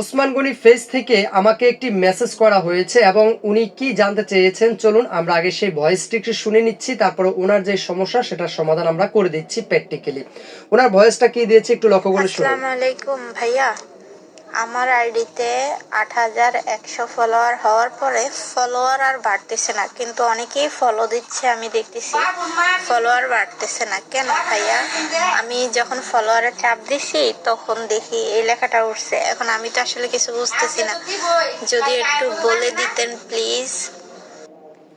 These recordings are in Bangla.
ওসমান গনির ফেস থেকে আমাকে একটি মেসেজ করা হয়েছে এবং উনি কি জানতে চেয়েছেন, চলুন আমরা আগে সেই ভয়েসটি একটু শুনে নিচ্ছি, তারপরে ওনার যে সমস্যা সেটার সমাধান আমরা করে দিচ্ছি প্র্যাকটিক্যালি ওনার ভয়েসটা কি দিয়েছে একটু লক্ষ্য করে শুনুন। আসসালামু আলাইকুম ভাইয়া। আমার আইডিতে আট হাজার একশো ফলোয়ার হওয়ার পরে ফলোয়ার আর বাড়তেছে না। কিন্তু অনেকেই ফলো দিচ্ছে, আমি দেখতেছি ফলোয়ার বাড়তেছে না। কেন ভাইয়া? আমি যখন ফলোয়ারে চাপ দিছি, তখন দেখি এই লেখাটা উঠছে। এখন আমি তো আসলে কিছু বুঝতেছি না। যদি একটু বলে দিতেন প্লিজ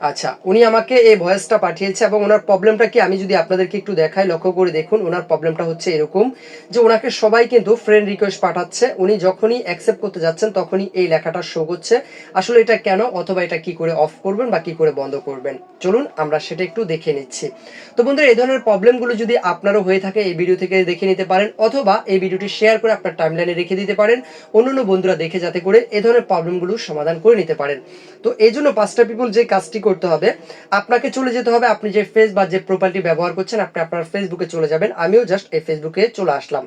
আচ্ছা উনি আমাকে এই ভয়েসটা পাঠিয়েছে এবং ওনার প্রবলেমটা কি? আমি যদি আপনাদেরকে একটু দেখাই, লক্ষ্য করে দেখুন, ওনার প্রবলেমটা হচ্ছে এরকম যে ওনাকে সবাই কিন্তু ফ্রেন্ড রিকোয়েস্ট পাঠাচ্ছে। উনি যখনই অ্যাকসেপ্ট করতে যাচ্ছেন, তখনই এই লেখাটা শো করছে। আসলে এটা কেন, অথবা এটা কি করে অফ করবেন বা কি করে বন্ধ করবেন? চলুন, আমরা সেটা একটু দেখে নিচ্ছি। তো বন্ধুরা, এই ধরনের প্রবলেমগুলো যদি আপনারও হয়ে থাকে, এই ভিডিও থেকে দেখে নিতে পারেন, অথবা এই ভিডিওটি শেয়ার করে আপনার টাইমলাইনে রেখে দিতে পারেন। অন্যান্য বন্ধুরা দেখে যাতে করে এই ধরনের প্রবলেমগুলো সমাধান করে নিতে পারেন। তো এই জন্য পাঁচটা পিপল যে কাজটি করতে হবে। আপনাকে চলে যেতে হবে, আপনি যে ফেস বা যে প্রোফাইলটি ব্যবহার করছেন, আপনি আপনার ফেসবুকে চলে যাবেন। আমিও জাস্ট এই ফেসবুকে চলে আসলাম।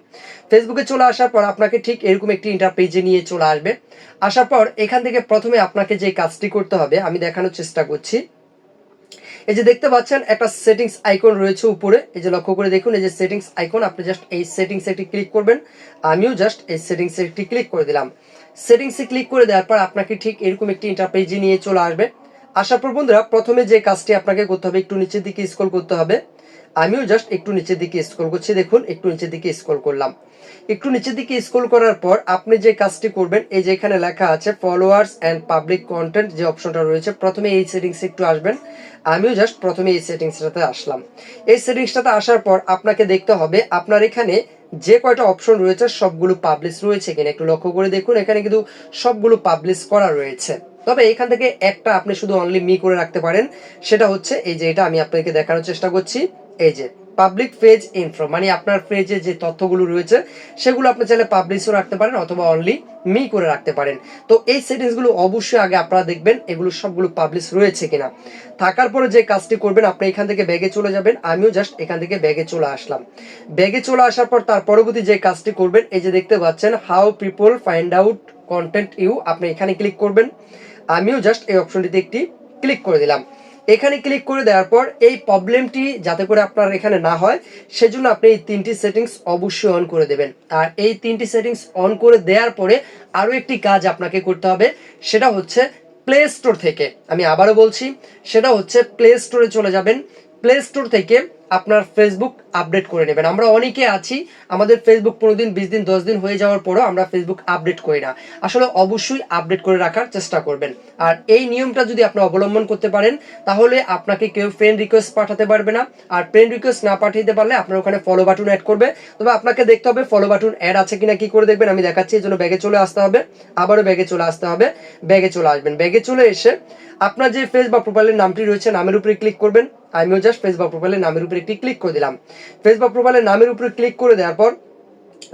ফেসবুকে চলে আসার পর আপনাকে ঠিক এরকম একটি ইন্টার পেজে নিয়ে চলে আসবে। আসার পর এখান থেকে প্রথমে আপনাকে যে কাজটি করতে হবে, আমি দেখানোর চেষ্টা করছি। এই যে দেখতে পাচ্ছেন, একটা সেটিংস আইকন রয়েছে উপরে। এই যে লক্ষ্য করে দেখুন, এই যে সেটিংস আইকন আপনি জাস্ট এই সেটিংস একটি ক্লিক করবেন। আমিও জাস্ট এই সেটিংস একটি ক্লিক করে দিলাম। সেটিংসে ক্লিক করে দেওয়ার পর আপনাকে ঠিক এরকম একটি ইন্টারপেজে নিয়ে চলে আসবে। পর বন্ধুরা, প্রথমে যে কাজটি আপনাকে করতে হবে, একটু নিচের দিকে স্ক্রল করতে হবে। আমিও জাস্ট একটু নিচের দিকে স্ক্রল করছি, দেখুন, একটু নিচের দিকে স্ক্রল করলাম। একটু নিচের দিকে স্ক্রল করার পর আপনি যে কাজটি করবেন, এই যে এখানে লেখা আছে ফলোয়ার্স অ্যান্ড পাবলিক কন্টেন্ট যে অপশনটা রয়েছে, প্রথমে এই সেটিংসে একটু আসবেন। আমিও জাস্ট প্রথমে এই সেটিংসটাতে আসলাম। এই সেটিংসটাতে আসার পর আপনাকে দেখতে হবে, আপনার এখানে যে কয়টা অপশন রয়েছে, সবগুলো পাবলিশ রয়েছে কিনা। একটু লক্ষ্য করে দেখুন, এখানে কিন্তু সবগুলো পাবলিশ করা রয়েছে। তবে এখান থেকে একটা আপনি শুধু অনলি মি করে রাখতে পারেন, সেটা হচ্ছে এই যে এটা আমি আপনাকে দেখানোর চেষ্টা করছি, এই যে পাবলিক পেজ ইনফ্রো মানে আপনার পেজে যে তথ্যগুলো রয়েছে, সেগুলো আপনি চাইলে পাবলিশও রাখতে পারেন অথবা অনলি মি করে রাখতে পারেন। তো এই সেটিংসগুলো অবশ্যই আগে আপনারা দেখবেন, এগুলো সবগুলো পাবলিশ রয়েছে কিনা। থাকার পরে যে কাজটি করবেন, আপনি এখান থেকে ব্যাগে চলে যাবেন, আমিও জাস্ট এখান থেকে ব্যাগে চলে আসলাম। ব্যাগে চলে আসার পর তার পরবর্তী যে কাজটি করবেন, এই যে দেখতে পাচ্ছেন how people find out content you আপনি এখানে ক্লিক করবেন। আমিও জাস্ট এই অপশনটিতে একটি ক্লিক করে দিলাম। এখানে ক্লিক করে দেওয়ার পর এই প্রবলেমটি যাতে করে আপনার এখানে না হয়, সেজন্য আপনি এই তিনটি সেটিংস অবশ্যই অন করে দেবেন। আর এই তিনটি সেটিংস অন করে দেওয়ার পরে আরও একটি কাজ আপনাকে করতে হবে, সেটা হচ্ছে প্লে স্টোর থেকে, আমি আবারও বলছি, সেটা হচ্ছে প্লে স্টোরে চলে যাবেন। প্লে স্টোর থেকে আপনার ফেসবুক আপডেট করে নেবেন। আমরা অনেকে আছি, আমাদের ফেসবুক পনেরো দিন বিশ দিন, দশ দিন হয়ে যাওয়ার পরও আমরা ফেসবুক আপডেট করি না। আসলে অবশ্যই আপডেট করে রাখার চেষ্টা করবেন। আর এই নিয়মটা যদি আপনি অবলম্বন করতে পারেন, তাহলে আপনাকে কেউ ফ্রেন্ড রিকোয়েস্ট পাঠাতে পারবে না। আর ফ্রেন্ড রিকোয়েস্ট না পাঠাতে পারলে আপনার ওখানে ফলো বাটন অ্যাড করবে। তবে আপনাকে দেখতে হবে ফলো বাটন অ্যাড আছে কিনা, কি করে দেখবেন? আমি দেখাচ্ছি এই জন্য ব্যাগে চলে আসতে হবে। আবারও ব্যাগে চলে আসতে হবে। ব্যাগে চলে আসবেন। ব্যাগে চলে এসে আপনার যে ফেস বা প্রোফাইলের নামটি রয়েছে, নামের উপরে ক্লিক করবেন। আমিও জাস্ট ফেস বা প্রোফাইলের নামের উপরে একটি ক্লিক করে দিলাম। ফেস বা প্রোফাইলের নামের উপরে ক্লিক করে দেওয়ার পর,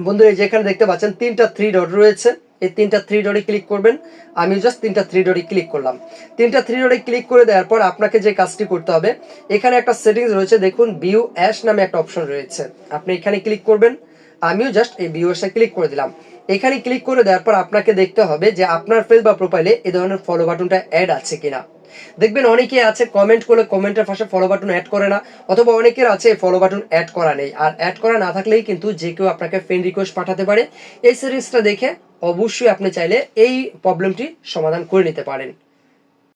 বন্ধুরা, এই যে এখানে দেখতে পাচ্ছেন, তিনটা থ্রি ডট রয়েছে। এই তিনটা থ্রি ডটে ক্লিক করবেন। আমি জাস্ট তিনটা থ্রি ডটে ক্লিক করলাম। তিনটা থ্রি ডটে ক্লিক করে দেওয়ার পর, আপনাকে যে কাজটি করতে হবে, এখানে একটা সেটিংস রয়েছে। দেখুন ভিউ অ্যাশ নামে একটা অপশন রয়েছে। আপনি এখানে ক্লিক করবেন। আমিও জাস্ট এই ভিউ অ্যাশে ক্লিক করে দিলাম। এখানে ক্লিক করে দেওয়ার পর, আপনাকে দেখতে হবে যে আপনার ফেস বা প্রোফাইলে এই ধরনের ফলো বাটনটা অ্যাড আছে কিনা। দেখবেন অনেকে আছে কমেন্ট করলে কমেন্টের পাশে ফলো বাটন অ্যাড করে না, অথবা অনেকের আছে ফলো বাটন অ্যাড করা নেই। আর অ্যাড করা না থাকলেই কিন্তু যে কেউ আপনাকে ফ্রেন্ড রিকোয়েস্ট পাঠাতে পারে। এই সিরিজটা দেখে অবশ্যই আপনি চাইলে এই প্রবলেমটি সমাধান করে নিতে পারেন।